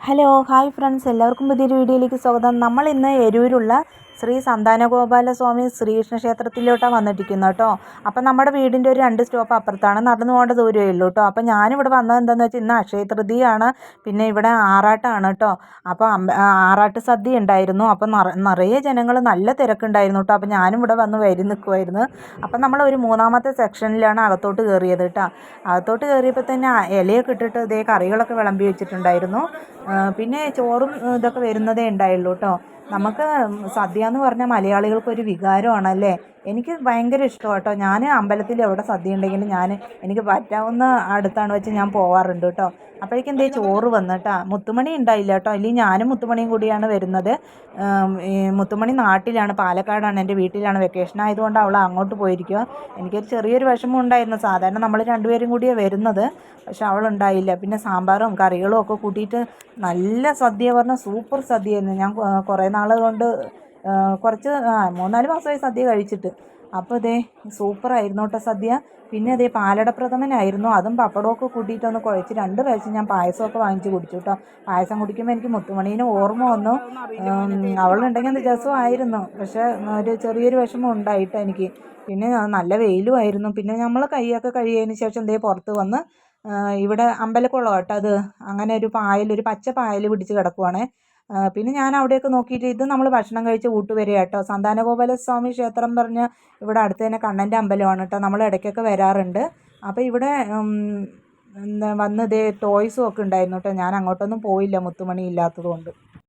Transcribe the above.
Hello hi friends എല്ലാവർക്കും പുതിയൊരു വീഡിയോയിലേക്ക് സ്വാഗതം. നമ്മൾ ഇന്ന് എരൂരുള്ള ശ്രീ സന്താനഗോപാല സ്വാമി ശ്രീകൃഷ്ണ ക്ഷേത്രത്തിലോട്ടാണ് വന്നിട്ടിരിക്കുന്നത് കേട്ടോ. അപ്പം നമ്മുടെ വീടിന്റെ ഒരു രണ്ട് സ്റ്റോപ്പ് അപ്പുറത്താണ് നടന്നു പോകേണ്ട ദൂരമേ ഉള്ളൂ കേട്ടോ. അപ്പം ഞാനിവിടെ വന്നത് എന്താണെന്ന് വെച്ചാൽ ഇന്ന് അക്ഷയ തൃതീയാണ്. പിന്നെ ഇവിടെ ആറാട്ടാണ് കേട്ടോ. അപ്പോൾ ആറാട്ട് സദ്യ ഉണ്ടായിരുന്നു. അപ്പം നിറ നിറയെ ജനങ്ങൾ നല്ല തിരക്കുണ്ടായിരുന്നു കേട്ടോ. അപ്പം ഞാനും ഇവിടെ വന്ന് വരി നിൽക്കുമായിരുന്നു അപ്പം നമ്മൾ ഒരു മൂന്നാമത്തെ സെക്ഷനിലാണ് അകത്തോട്ട് കയറിയത് കേട്ടോ. അകത്തോട്ട് കയറിയപ്പോൾ തന്നെ ഇലയൊക്കെ ഇട്ടിട്ട് ഇതേ കറികളൊക്കെ വിളമ്പി വെച്ചിട്ടുണ്ടായിരുന്നു. പിന്നെ ചോറും ഇതൊക്കെ വരുന്നതേ ഉണ്ടായുള്ളൂ കേട്ടോ. നമുക്ക് സദ്യ എന്ന് പറഞ്ഞാൽ മലയാളികൾക്ക് ഒരു വികാരമാണല്ലേ? എനിക്ക് ഭയങ്കര ഇഷ്ടമാണ് കേട്ടോ. ഞാൻ അമ്പലത്തിൽ എവിടെ സദ്യ ഉണ്ടെങ്കിലും ഞാൻ എനിക്ക് പറ്റാവുന്ന അടുത്താണ് വെച്ച് ഞാൻ പോവാറുണ്ട് കേട്ടോ. അപ്പോഴേക്കും എന്തേ ചോറ് വന്നിട്ടാ. മുത്തുമണി ഉണ്ടായില്ല കേട്ടോ. അല്ലെങ്കിൽ ഞാനും മുത്തുമണിയും കൂടിയാണ് വരുന്നത്. മുത്തുമണി നാട്ടിലാണ് പാലക്കാടാണ് എന്റെ വീട്ടിലാണ് വെക്കേഷൻ ആയതുകൊണ്ട് അവൾ അങ്ങോട്ട് പോയിരിക്കുക എനിക്കൊരു ചെറിയൊരു വിഷമം ഉണ്ടായിരുന്നു. സാധാരണ നമ്മൾ രണ്ടുപേരും കൂടിയാണ് വരുന്നത്. പക്ഷെ അവളുണ്ടായില്ല പിന്നെ സാമ്പാറും കറികളും ഒക്കെ കൂട്ടിയിട്ട് നല്ല സദ്യ പറഞ്ഞാൽ സൂപ്പർ സദ്യയായിരുന്നു. ഞാൻ കുറേ നാൾ കൊണ്ട് കുറച്ച് മൂന്നാൽ മാസമായി സദ്യ കഴിച്ചിട്ട്. അപ്പോൾ ഇതേ സൂപ്പറായിരുന്നു കേട്ടോ സദ്യ. പിന്നെ അതേ പാലടപ്രഥമനായിരുന്നു. അതും പപ്പടമൊക്കെ കൂട്ടിയിട്ടൊന്ന് കുഴച്ച് രണ്ട് പ്രാവശ്യം ഞാൻ പായസമൊക്കെ വാങ്ങിച്ച് കുടിച്ചു കേട്ടോ. പായസം കുടിക്കുമ്പോൾ എനിക്ക് മുത്തുമണീനെ ഓർമ്മ വന്നു. അവളുണ്ടെങ്കിൽ രസമായിരുന്നു. പക്ഷേ ഒരു ചെറിയൊരു വിഷമം ഉണ്ടായിട്ടോ എനിക്ക്. പിന്നെ നല്ല വെയിലുമായിരുന്നു പിന്നെ നമ്മൾ കൈയൊക്കെ കഴിയതിന് ശേഷം ദേ പുറത്ത് വന്ന് ഇവിടെ അമ്പലക്കുളം കേട്ടോ അത്. അങ്ങനെ ഒരു പായൽ ഒരു പച്ച പായൽ പിടിച്ച് കിടക്കുവാണേ. പിന്നെ ഞാൻ അവിടെയൊക്കെ നോക്കിയിട്ട് ഇത് നമ്മൾ ഭക്ഷണം കഴിച്ച ഊട്ടുവരെ കേട്ടോ. സന്താനഗോപാല സ്വാമി ക്ഷേത്രം പറഞ്ഞ് ഇവിടെ അടുത്ത് തന്നെ കണ്ണന്റെ അമ്പലമാണ് കേട്ടോ. നമ്മൾ ഇടയ്ക്കൊക്കെ വരാറുണ്ട്. അപ്പോൾ ഇവിടെ എന്താ വന്ന് ടോയ്സും ഒക്കെ ഉണ്ടായിരുന്നു കേട്ടോ. ഞാൻ അങ്ങോട്ടൊന്നും പോയില്ല മുത്തുമണി ഇല്ലാത്തത് കൊണ്ട്.